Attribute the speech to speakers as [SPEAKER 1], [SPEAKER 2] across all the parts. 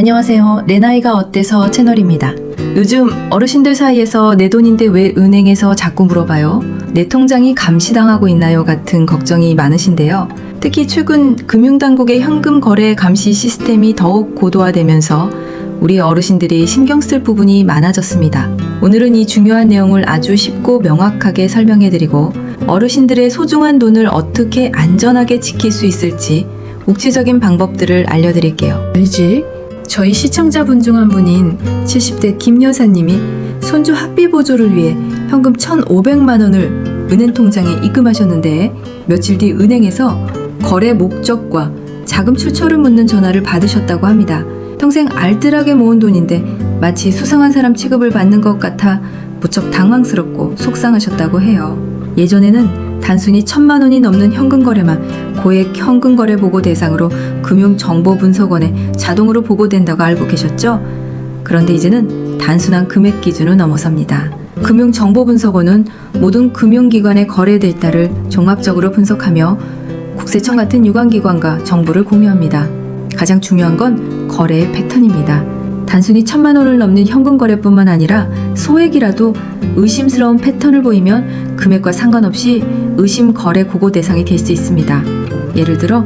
[SPEAKER 1] 안녕하세요. 내 나이가 어때서 채널입니다. 요즘 어르신들 사이에서 내 돈인데 왜 은행에서 자꾸 물어봐요? 내 통장이 감시당하고 있나요? 같은 걱정이 많으신데요. 특히 최근 금융당국의 현금 거래 감시 시스템이 더욱 고도화되면서 우리 어르신들이 신경 쓸 부분이 많아졌습니다. 오늘은 이 중요한 내용을 아주 쉽고 명확하게 설명해드리고 어르신들의 소중한 돈을 어떻게 안전하게 지킬 수 있을지 구체적인 방법들을 알려드릴게요. 알지? 저희 시청자분 중 한 분인 70대 김 여사님이 손주 학비 보조를 위해 현금 1,500만 원을 은행 통장에 입금하셨는데 며칠 뒤 은행에서 거래 목적과 자금 출처를 묻는 전화를 받으셨다고 합니다. 평생 알뜰하게 모은 돈인데 마치 수상한 사람 취급을 받는 것 같아 무척 당황스럽고 속상하셨다고 해요. 예전에는 단순히 천만 원이 넘는 현금 거래만 고액 현금 거래 보고 대상으로 금융정보분석원에 자동으로 보고된다고 알고 계셨죠? 그런데 이제는 단순한 금액 기준을 넘어섭니다. 금융정보분석원은 모든 금융기관의 거래 데이터를 종합적으로 분석하며 국세청 같은 유관기관과 정보를 공유합니다. 가장 중요한 건 거래의 패턴입니다. 단순히 천만 원을 넘는 현금 거래뿐만 아니라 소액이라도 의심스러운 패턴을 보이면 금액과 상관없이 의심 거래 고고 대상이 될 수 있습니다. 예를 들어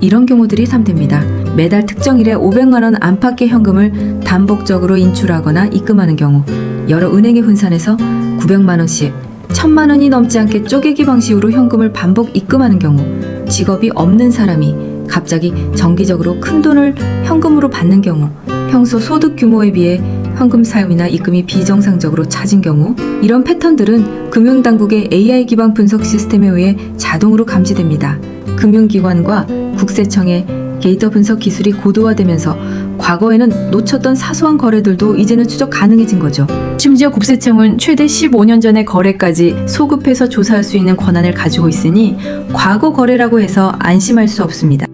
[SPEAKER 1] 이런 경우들이 탐됩니다. 매달 특정일에 500만 원 안팎의 현금을 반복적으로 인출하거나 입금하는 경우, 여러 은행에 분산해서 900만 원씩, 1000만 원이 넘지 않게 쪼개기 방식으로 현금을 반복 입금하는 경우, 직업이 없는 사람이 갑자기 정기적으로 큰 돈을 현금으로 받는 경우, 평소 소득 규모에 비해 현금 사용이나 입금이 비정상적으로 찾은 경우 이런 패턴들은 금융당국의 AI 기반 분석 시스템에 의해 자동으로 감지됩니다. 금융기관과 국세청의 데이터 분석 기술이 고도화되면서 과거에는 놓쳤던 사소한 거래들도 이제는 추적 가능해진 거죠. 심지어 국세청은 최대 15년 전의 거래까지 소급해서 조사할 수 있는 권한을 가지고 있으니 과거 거래라고 해서 안심할 수 없습니다.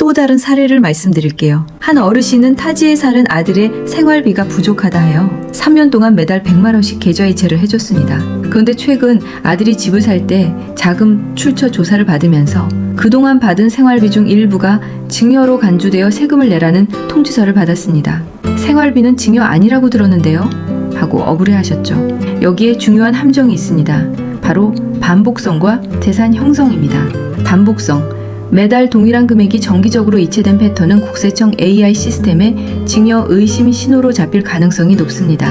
[SPEAKER 1] 또 다른 사례를 말씀드릴게요. 한 어르신은 타지에 사는 아들의 생활비가 부족하다 하여 3년 동안 매달 100만 원씩 계좌이체를 해줬습니다. 그런데 최근 아들이 집을 살 때 자금 출처 조사를 받으면서 그동안 받은 생활비 중 일부가 증여로 간주되어 세금을 내라는 통지서를 받았습니다. 생활비는 증여 아니라고 들었는데요. 하고 억울해 하셨죠. 여기에 중요한 함정이 있습니다. 바로 반복성과 재산 형성입니다. 반복성. 매달 동일한 금액이 정기적으로 이체된 패턴은 국세청 AI 시스템에 증여 의심 신호로 잡힐 가능성이 높습니다.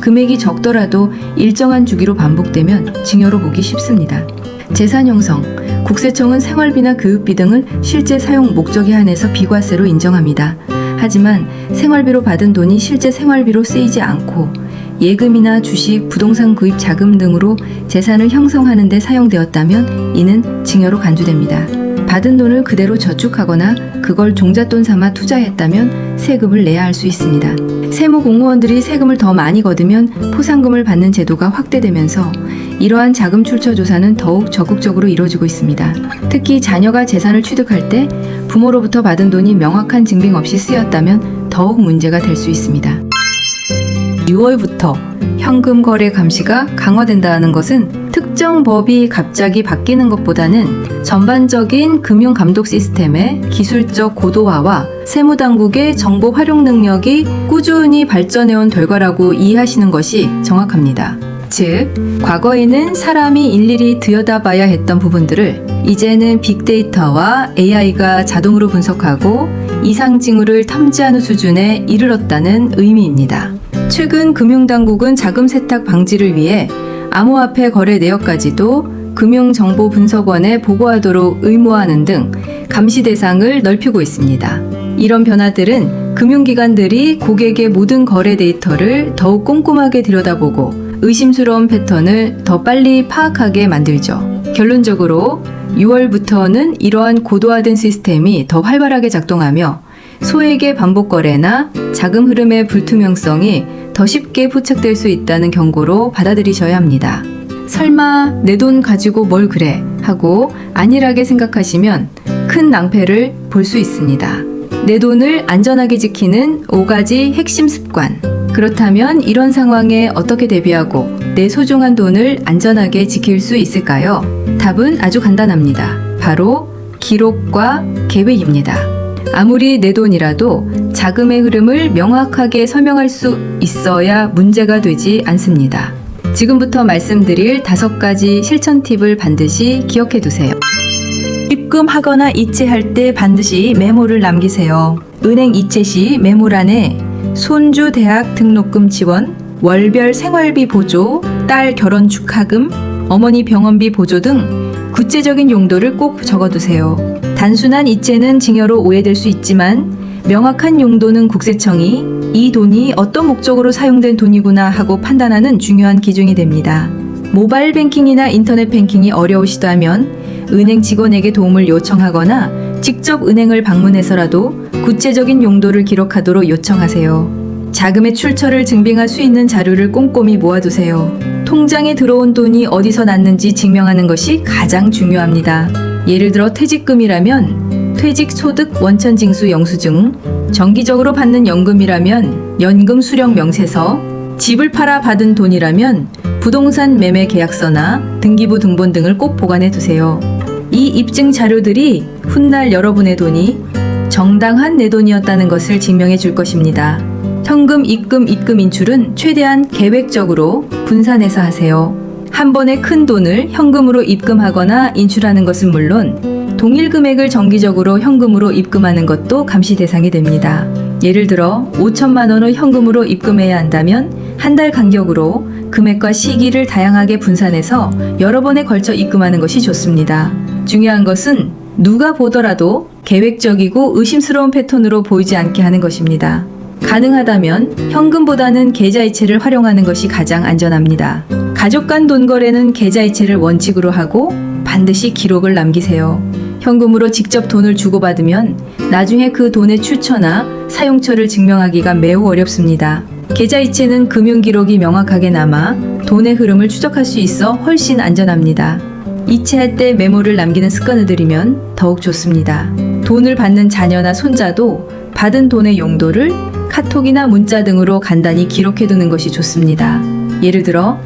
[SPEAKER 1] 금액이 적더라도 일정한 주기로 반복되면 증여로 보기 쉽습니다. 재산 형성. 국세청은 생활비나 교육비 등을 실제 사용 목적에 한해서 비과세로 인정합니다. 하지만 생활비로 받은 돈이 실제 생활비로 쓰이지 않고 예금이나 주식, 부동산 구입 자금 등으로 재산을 형성하는 데 사용되었다면 이는 증여로 간주됩니다. 받은 돈을 그대로 저축하거나 그걸 종잣돈 삼아 투자했다면 세금을 내야 할 수 있습니다. 세무 공무원들이 세금을 더 많이 거두면 포상금을 받는 제도가 확대되면서 이러한 자금 출처 조사는 더욱 적극적으로 이루어지고 있습니다. 특히 자녀가 재산을 취득할 때 부모로부터 받은 돈이 명확한 증빙 없이 쓰였다면 더욱 문제가 될 수 있습니다. 6월부터 현금 거래 감시가 강화된다는 것은 특정 법이 갑자기 바뀌는 것보다는 전반적인 금융 감독 시스템의 기술적 고도화와 세무당국의 정보 활용 능력이 꾸준히 발전해온 결과라고 이해하시는 것이 정확합니다. 즉, 과거에는 사람이 일일이 들여다봐야 했던 부분들을 이제는 빅데이터와 AI가 자동으로 분석하고 이상 징후를 탐지하는 수준에 이르렀다는 의미입니다. 최근 금융당국은 자금 세탁 방지를 위해 암호화폐 거래 내역까지도 금융정보분석원에 보고하도록 의무화하는 등 감시 대상을 넓히고 있습니다. 이런 변화들은 금융기관들이 고객의 모든 거래 데이터를 더욱 꼼꼼하게 들여다보고 의심스러운 패턴을 더 빨리 파악하게 만들죠. 결론적으로 6월부터는 이러한 고도화된 시스템이 더 활발하게 작동하며 소액의 반복 거래나 자금 흐름의 불투명성이 더 쉽게 포착될 수 있다는 경고로 받아들이셔야 합니다. 설마 내 돈 가지고 뭘 그래 하고 안일하게 생각하시면 큰 낭패를 볼 수 있습니다. 내 돈을 안전하게 지키는 5가지 핵심 습관. 그렇다면 이런 상황에 어떻게 대비하고 내 소중한 돈을 안전하게 지킬 수 있을까요? 답은 아주 간단합니다. 바로 기록과 계획입니다. 아무리 내 돈이라도 자금의 흐름을 명확하게 설명할 수 있어야 문제가 되지 않습니다. 지금부터 말씀드릴 다섯 가지 실천 팁을 반드시 기억해 두세요. 입금하거나 이체할 때 반드시 메모를 남기세요. 은행 이체 시 메모란에 손주 대학 등록금 지원, 월별 생활비 보조, 딸 결혼 축하금, 어머니 병원비 보조 등 구체적인 용도를 꼭 적어두세요. 단순한 이체는 증여로 오해될 수 있지만 명확한 용도는 국세청이 이 돈이 어떤 목적으로 사용된 돈이구나 하고 판단하는 중요한 기준이 됩니다. 모바일 뱅킹이나 인터넷 뱅킹이 어려우시다면 은행 직원에게 도움을 요청하거나 직접 은행을 방문해서라도 구체적인 용도를 기록하도록 요청하세요. 자금의 출처를 증빙할 수 있는 자료를 꼼꼼히 모아두세요. 통장에 들어온 돈이 어디서 났는지 증명하는 것이 가장 중요합니다. 예를 들어 퇴직금이라면 퇴직 소득 원천 징수 영수증, 정기적으로 받는 연금이라면 연금 수령 명세서, 집을 팔아 받은 돈이라면 부동산 매매 계약서나 등기부 등본 등을 꼭 보관해 두세요. 이 입증 자료들이 훗날 여러분의 돈이 정당한 내 돈이었다는 것을 증명해 줄 것입니다. 현금 입금 입금 인출은 최대한 계획적으로 분산해서 하세요. 한 번에 큰 돈을 현금으로 입금하거나 인출하는 것은 물론 동일 금액을 정기적으로 현금으로 입금하는 것도 감시 대상이 됩니다. 예를 들어 5천만 원을 현금으로 입금해야 한다면 한 달 간격으로 금액과 시기를 다양하게 분산해서 여러 번에 걸쳐 입금하는 것이 좋습니다. 중요한 것은 누가 보더라도 계획적이고 의심스러운 패턴으로 보이지 않게 하는 것입니다. 가능하다면 현금보다는 계좌이체를 활용하는 것이 가장 안전합니다. 가족 간 돈 거래는 계좌이체를 원칙으로 하고 반드시 기록을 남기세요. 현금으로 직접 돈을 주고받으면 나중에 그 돈의 출처나 사용처를 증명하기가 매우 어렵습니다. 계좌이체는 금융 기록이 명확하게 남아 돈의 흐름을 추적할 수 있어 훨씬 안전합니다. 이체할 때 메모를 남기는 습관을 들이면 더욱 좋습니다. 돈을 받는 자녀나 손자도 받은 돈의 용도를 카톡이나 문자 등으로 간단히 기록해 두는 것이 좋습니다. 예를 들어,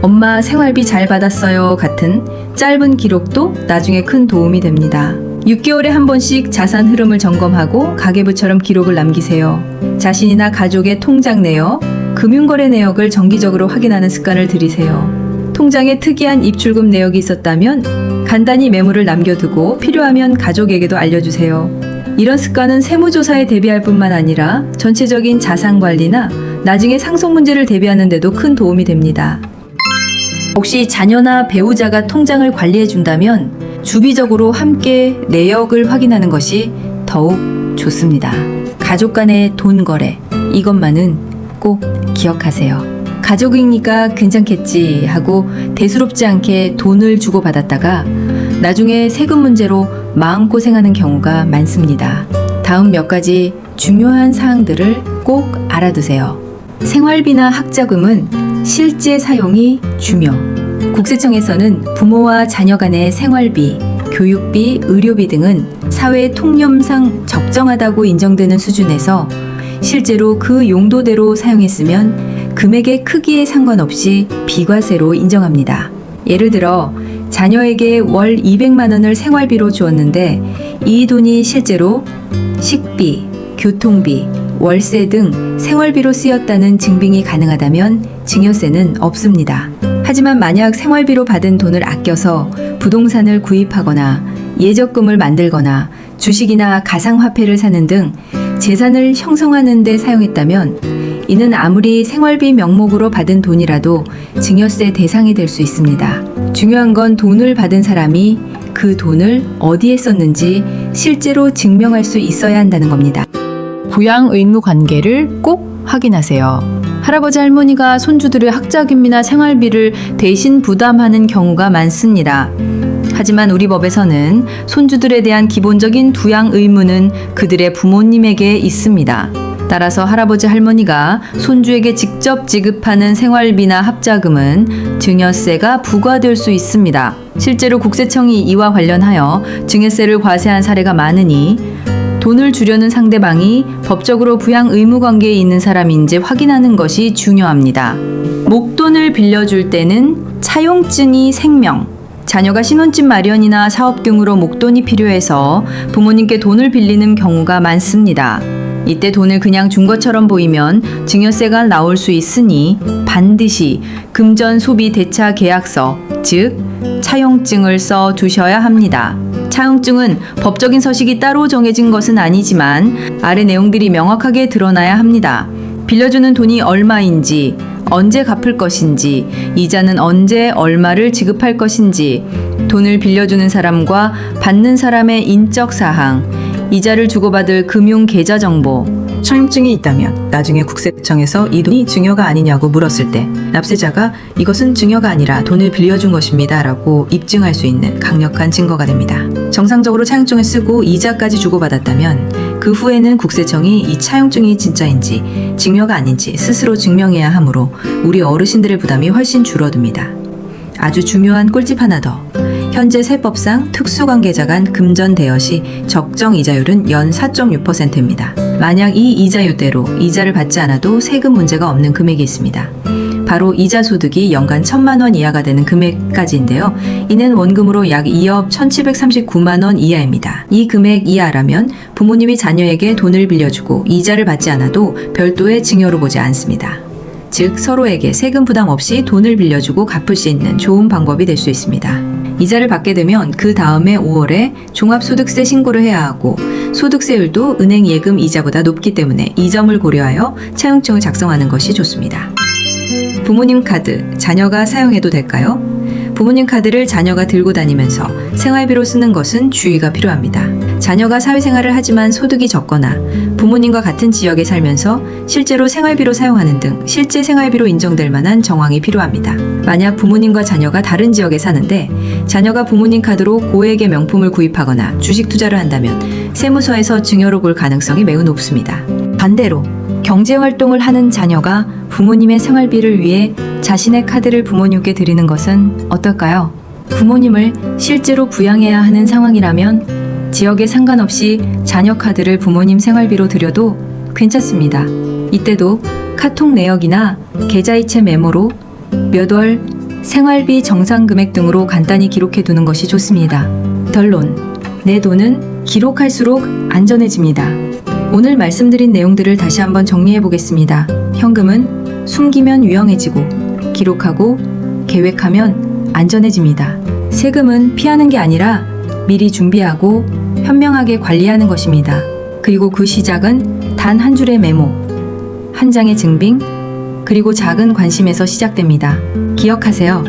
[SPEAKER 1] 엄마 생활비 잘 받았어요 같은 짧은 기록도 나중에 큰 도움이 됩니다. 6개월에 한 번씩 자산 흐름을 점검하고 가계부처럼 기록을 남기세요. 자신이나 가족의 통장 내역, 금융거래 내역을 정기적으로 확인하는 습관을 들이세요. 통장에 특이한 입출금 내역이 있었다면 간단히 메모를 남겨두고 필요하면 가족에게도 알려주세요. 이런 습관은 세무조사에 대비할 뿐만 아니라 전체적인 자산 관리나 나중에 상속 문제를 대비하는 데도 큰 도움이 됩니다. 혹시 자녀나 배우자가 통장을 관리해 준다면 주기적으로 함께 내역을 확인하는 것이 더욱 좋습니다. 가족 간의 돈 거래 이것만은 꼭 기억하세요. 가족이니까 괜찮겠지 하고 대수롭지 않게 돈을 주고 받았다가 나중에 세금 문제로 마음고생하는 경우가 많습니다. 다음 몇 가지 중요한 사항들을 꼭 알아두세요. 생활비나 학자금은 실제 사용이 중요. 국세청에서는 부모와 자녀 간의 생활비, 교육비, 의료비 등은 사회 통념상 적정하다고 인정되는 수준에서 실제로 그 용도대로 사용했으면 금액의 크기에 상관없이 비과세로 인정합니다. 예를 들어 자녀에게 월 200만 원을 생활비로 주었는데 이 돈이 실제로 식비, 교통비, 월세 등 생활비로 쓰였다는 증빙이 가능하다면 증여세는 없습니다. 하지만 만약 생활비로 받은 돈을 아껴서 부동산을 구입하거나 예적금을 만들거나 주식이나 가상화폐를 사는 등 재산을 형성하는 데 사용했다면 이는 아무리 생활비 명목으로 받은 돈이라도 증여세 대상이 될 수 있습니다. 중요한 건 돈을 받은 사람이 그 돈을 어디에 썼는지 실제로 증명할 수 있어야 한다는 겁니다. 부양 의무 관계를 꼭 확인하세요. 할아버지 할머니가 손주들의 학자금이나 생활비를 대신 부담하는 경우가 많습니다. 하지만 우리 법에서는 손주들에 대한 기본적인 부양 의무는 그들의 부모님에게 있습니다. 따라서 할아버지 할머니가 손주에게 직접 지급하는 생활비나 합자금은 증여세가 부과될 수 있습니다. 실제로 국세청이 이와 관련하여 증여세를 과세한 사례가 많으니 돈을 주려는 상대방이 법적으로 부양 의무 관계에 있는 사람인지 확인하는 것이 중요합니다. 목돈을 빌려줄 때는 차용증이 생명, 자녀가 신혼집 마련이나 사업 등으로 목돈이 필요해서 부모님께 돈을 빌리는 경우가 많습니다. 이때 돈을 그냥 준 것처럼 보이면 증여세가 나올 수 있으니 반드시 금전 소비 대차 계약서, 즉 차용증을 써 두셔야 합니다. 차용증은 법적인 서식이 따로 정해진 것은 아니지만 아래 내용들이 명확하게 드러나야 합니다. 빌려주는 돈이 얼마인지, 언제 갚을 것인지, 이자는 언제 얼마를 지급할 것인지, 돈을 빌려주는 사람과 받는 사람의 인적 사항, 이자를 주고받을 금융 계좌 정보, 차용증이 있다면 나중에 국세청에서 이 돈이 증여가 아니냐고 물었을 때 납세자가 이것은 증여가 아니라 돈을 빌려준 것입니다 라고 입증할 수 있는 강력한 증거가 됩니다. 정상적으로 차용증을 쓰고 이자까지 주고받았다면 그 후에는 국세청이 이 차용증이 진짜인지 증여가 아닌지 스스로 증명해야 하므로 우리 어르신들의 부담이 훨씬 줄어듭니다. 아주 중요한 꿀팁 하나 더. 현재 세법상 특수관계자 간 금전 대여 시 적정 이자율은 연 4.6%입니다. 만약 이 이자율대로 이자를 받지 않아도 세금 문제가 없는 금액이 있습니다. 바로 이자 소득이 연간 1천만 원 이하가 되는 금액까지인데요. 이는 원금으로 약 2억 1,739만 원 이하입니다. 이 금액 이하라면 부모님이 자녀에게 돈을 빌려주고 이자를 받지 않아도 별도의 증여로 보지 않습니다. 즉 서로에게 세금 부담 없이 돈을 빌려주고 갚을 수 있는 좋은 방법이 될 수 있습니다. 이자를 받게 되면 그 다음에 5월에 종합소득세 신고를 해야 하고 소득세율도 은행 예금 이자보다 높기 때문에 이 점을 고려하여 차용증을 작성하는 것이 좋습니다. 부모님 카드 자녀가 사용해도 될까요? 부모님 카드를 자녀가 들고 다니면서 생활비로 쓰는 것은 주의가 필요합니다. 자녀가 사회생활을 하지만 소득이 적거나 부모님과 같은 지역에 살면서 실제로 생활비로 사용하는 등 실제 생활비로 인정될 만한 정황이 필요합니다. 만약 부모님과 자녀가 다른 지역에 사는데 자녀가 부모님 카드로 고액의 명품을 구입하거나 주식 투자를 한다면 세무서에서 증여로 볼 가능성이 매우 높습니다. 반대로 경제 활동을 하는 자녀가 부모님의 생활비를 위해 자신의 카드를 부모님께 드리는 것은 어떨까요? 부모님을 실제로 부양해야 하는 상황이라면 지역에 상관없이 자녀 카드를 부모님 생활비로 드려도 괜찮습니다. 이때도 카톡 내역이나 계좌이체 메모로 몇 월 생활비 정상 금액 등으로 간단히 기록해 두는 것이 좋습니다. 결론. 내 돈은 기록할수록 안전해집니다. 오늘 말씀드린 내용들을 다시 한번 정리해 보겠습니다. 현금은 숨기면 유용해지고 기록하고 계획하면 안전해집니다. 세금은 피하는 게 아니라 미리 준비하고 현명하게 관리하는 것입니다. 그리고 그 시작은 단 한 줄의 메모, 한 장의 증빙, 그리고 작은 관심에서 시작됩니다. 기억하세요.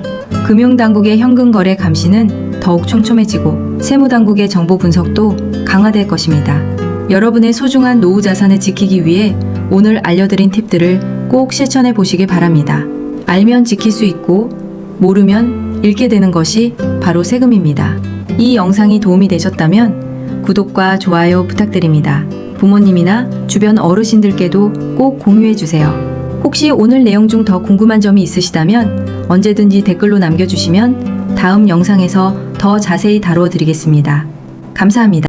[SPEAKER 1] 금융당국의 현금 거래 감시는 더욱 촘촘해지고 세무당국의 정보 분석도 강화될 것입니다. 여러분의 소중한 노후 자산을 지키기 위해 오늘 알려드린 팁들을 꼭 실천해 보시기 바랍니다. 알면 지킬 수 있고 모르면 잃게 되는 것이 바로 세금입니다. 이 영상이 도움이 되셨다면 구독과 좋아요 부탁드립니다. 부모님이나 주변 어르신들께도 꼭 공유해 주세요. 혹시 오늘 내용 중 더 궁금한 점이 있으시다면 언제든지 댓글로 남겨주시면 다음 영상에서 더 자세히 다루어 드리겠습니다. 감사합니다.